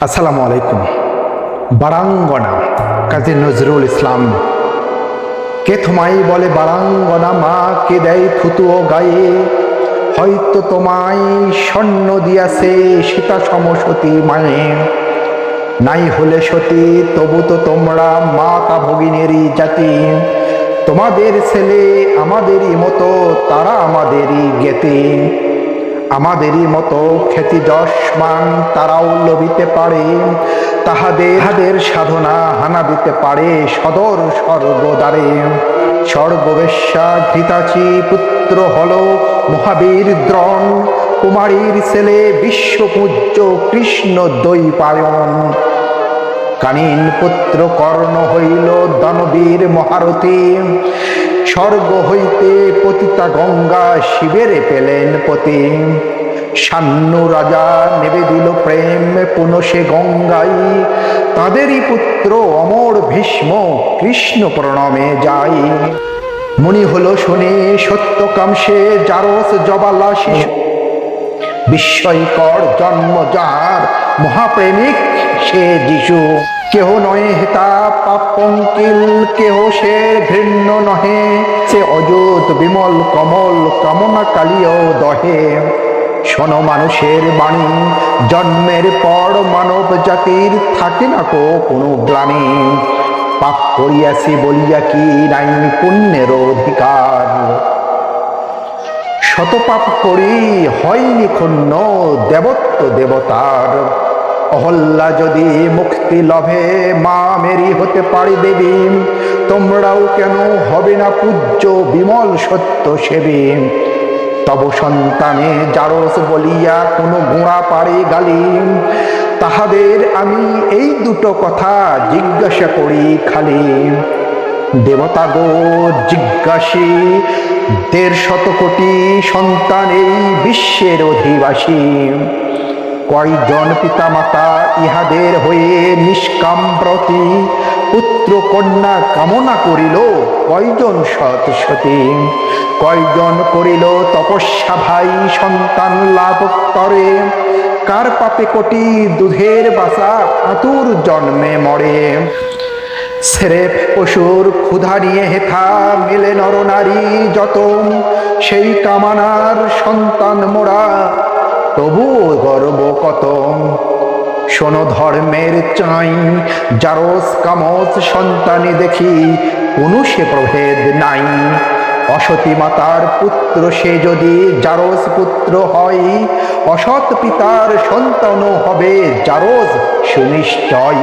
আসসালামু আলাইকুম। বারাঙ্গনা, কাজী নজরুল ইসলাম। কে থমাই বলে বারাঙ্গনা, মা কে দেয় থুতুও গায়ে? হয়তো তোমায় স্বর্ণ দিয়াছে সীতা সমসতী মায়ে। নাই হলে সতী, তবু তো তোমরা মাতা ভগিনেরই জাতি। তোমাদের ছেলে আমাদেরই মতো, তারা আমাদেরই জ্ঞাতি। আমাদেরই মতো খ্যাতি যশমান তারাও লভিতে পারে, তাহাদের সাধনা হানা দিতে পারে সদর স্বর্গদ্বারে। স্বর্গবেশ্যা ঘৃতাচি পুত্র হল মহাবীর দ্রণ, কুমারীর ছেলে বিশ্বপূজ্য কৃষ্ণ দৈপায়ন কানীন পুত্র কর্ণ হইল দানবীর মহারথী স্বর্গ হইতে পতিতা গঙ্গা শিবেরে পেলেন পতি সান্নু রাজা নেবে দিল প্রেম পুনশে গঙ্গাই তাদেরই পুত্র অমর ভীষ্ম কৃষ্ণ প্রণমে যাই মনি হলো শুনে সত্যকাংশে জারস জবালা শিশু বিস্ময়কর জন্ম যার, মহাপ্রেমিক সে যিশু। কেহ নহে হেতা পাপ পঙ্কিল কেহ সে ঘৃণ্য নহে। সে অযুত বিমল কমল কামনা কালিও দহে। শোন মানুষের বাণী, জন্মের পর মানব জাতির থাকে না কো কোনো গ্লানি। পাপ করিয়াছি বলিয়া কি নাই পুণ্যের অধিকার? শতপাপ করি হয়নি ক্ষুণ্ণ দেবত্ব দেবতার। অহল্লা যদি মুক্তি লভে, মা মেরি হতে পারি দেবী। তোমরাও কেন হবে না পূজ্য বিমল সত্য সেবী। তব সন্তানে জারস বলিয়া কোনো গুঁড়া পারে গালি। তাহাদের আমি এই দুটো কথা জিজ্ঞাসা করি খালি। দেবতা গো, জিজ্ঞাসী, দেড় শত কোটি সন্তান এই বিশ্বের অধিবাসী। কয়জন পিতামাতা ইহাদের হয়ে নিষ্কাম প্রতি পুত্র কন্যা কামনা করিল, কয়জন সৎ সতী? কয়জন করিল তপস্যা ভাই সন্তান লাভ করে? কার পাপে কোটি দুধের বাসা আতুর জন্মে মরে? সেরেফ পশুর ক্ষুধা নিয়ে হেথা মেলে নরনারী যত। সেই কামানার সন্তান মোরা তবুও গর্ব কত শোনো ধর্মের চাই, জারস কামস সন্তানি দেখি, কোনো সে প্রভেদ নাই। অসতী মাতার পুত্র সে যদি জারস পুত্র হয়, অসৎ পিতার সন্তানও হবে জারস সুনিশ্চয়